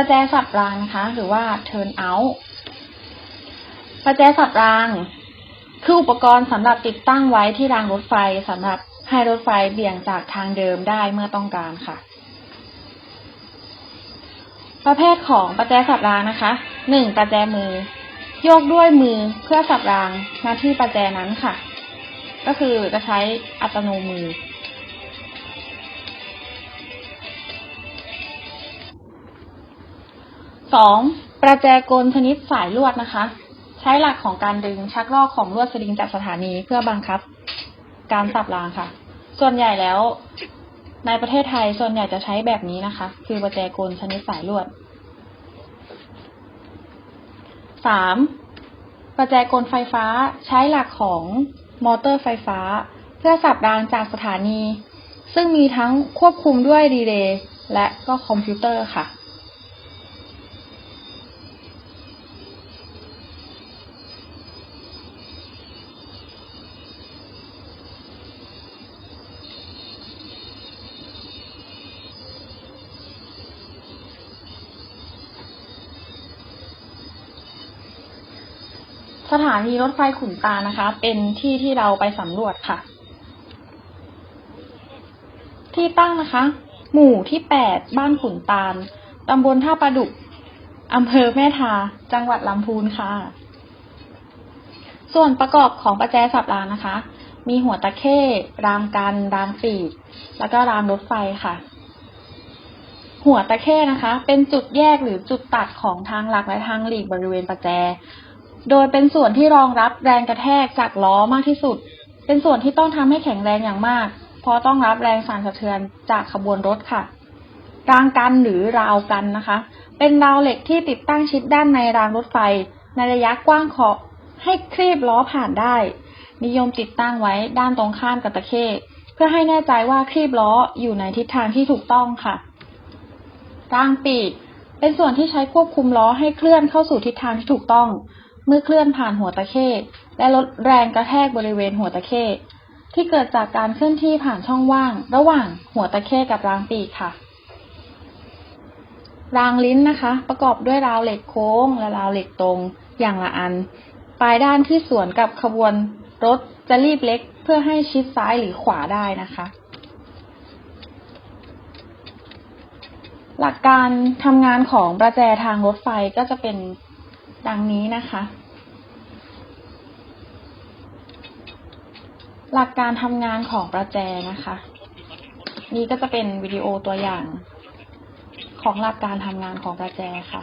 ประแจสับรางนะคะ หรือว่า turn out ประแจสับราง คืออุปกรณ์สำหรับติดตั้งไว้ที่รางรถไฟสำหรับให้รถไฟเบี่ยงจากทางเดิมได้เมื่อต้องการค่ะ ประเภทของประแจสับรางนะคะหนึ่งประแจมือ โยกด้วยมือเพื่อสับรางหน้าที่ประแจนั้นค่ะ ก็คือจะใช้อัตโนมือ สองประแจกลชนิดสายลวดนะคะ ใช้หลักของการดึงชักลอกของลวดสลิงจากสถานีเพื่อบังคับ การสับรางค่ะ ส่วนใหญ่แล้ว ในประเทศไทยส่วนใหญ่จะใช้แบบนี้นะคะ คือประแจกลชนิดสายลวดสามประแจกลไฟฟ้าใช้หลักของมอเตอร์ไฟฟ้า เพื่อสับรางจากสถานี ซึ่งมีทั้งควบคุมด้วยรีเลย์และก็คอมพิวเตอร์ค่ะ สถานีรถไฟขุนตานะคะ เป็นที่ที่เราไปสำรวจค่ะ ที่ตั้งนะคะ หมู่ที่แปดบ้านขุนตาลตำบลท่าประดุกอำเภอแม่ทา จังหวัดลำพูนค่ะ ส่วนประกอบของประแจสับรางนะคะ มีหัวตะเข้ รางกัน รางปีก แล้วก็รางรถไฟค่ะ หัวตะเข้นะคะ เป็นจุดแยกหรือจุดตัดของทางหลักและทางหลีกบริเวณประแจ โดยเป็นส่วนที่รองรับแรงกระแทกจากล้อมากที่สุด เป็นส่วนที่ต้องทำให้แข็งแรงอย่างมาก เพราะต้องรับแรงสั่นสะเทือนจากขบวนรถค่ะรางกันหรือราวกันนะคะ เป็นราวเหล็กที่ติดตั้งชิดด้านในรางรถไฟ ในระยะกว้างขอให้ครีบล้อผ่านได้ นิยมติดตั้งไว้ด้านตรงข้ามกับตะเข้เพื่อให้แน่ใจว่าครีบล้ออยู่ในทิศทางที่ถูกต้องค่ะรางปีก เป็นส่วนที่ใช้ควบคุมล้อให้เคลื่อนเข้าสู่ทิศทางที่ถูกต้อง เมื่อเคลื่อนผ่านหัวตะเข้และลดแรงกระแทกบริเวณหัวตะเข้ที่เกิดจากการเคลื่อนที่ผ่านช่องว่าง ระหว่างหัวตะเข้กับรางปีกค่ะ รางลิ้นนะคะ ประกอบด้วยราวเหล็กโค้ง และราวเหล็กตรงอย่างละอัน ปลายด้านที่สวนกับขบวนรถจะรีบเล็กเพื่อให้ชิดซ้ายหรือขวาได้นะคะหลักการทำงานของประแจทางรถไฟก็จะเป็น ดังนี้นะคะ หลักการทำงานของประแจนะคะ นี่ก็จะเป็นวิดีโอตัวอย่างของหลักการทำงานของประแจค่ะ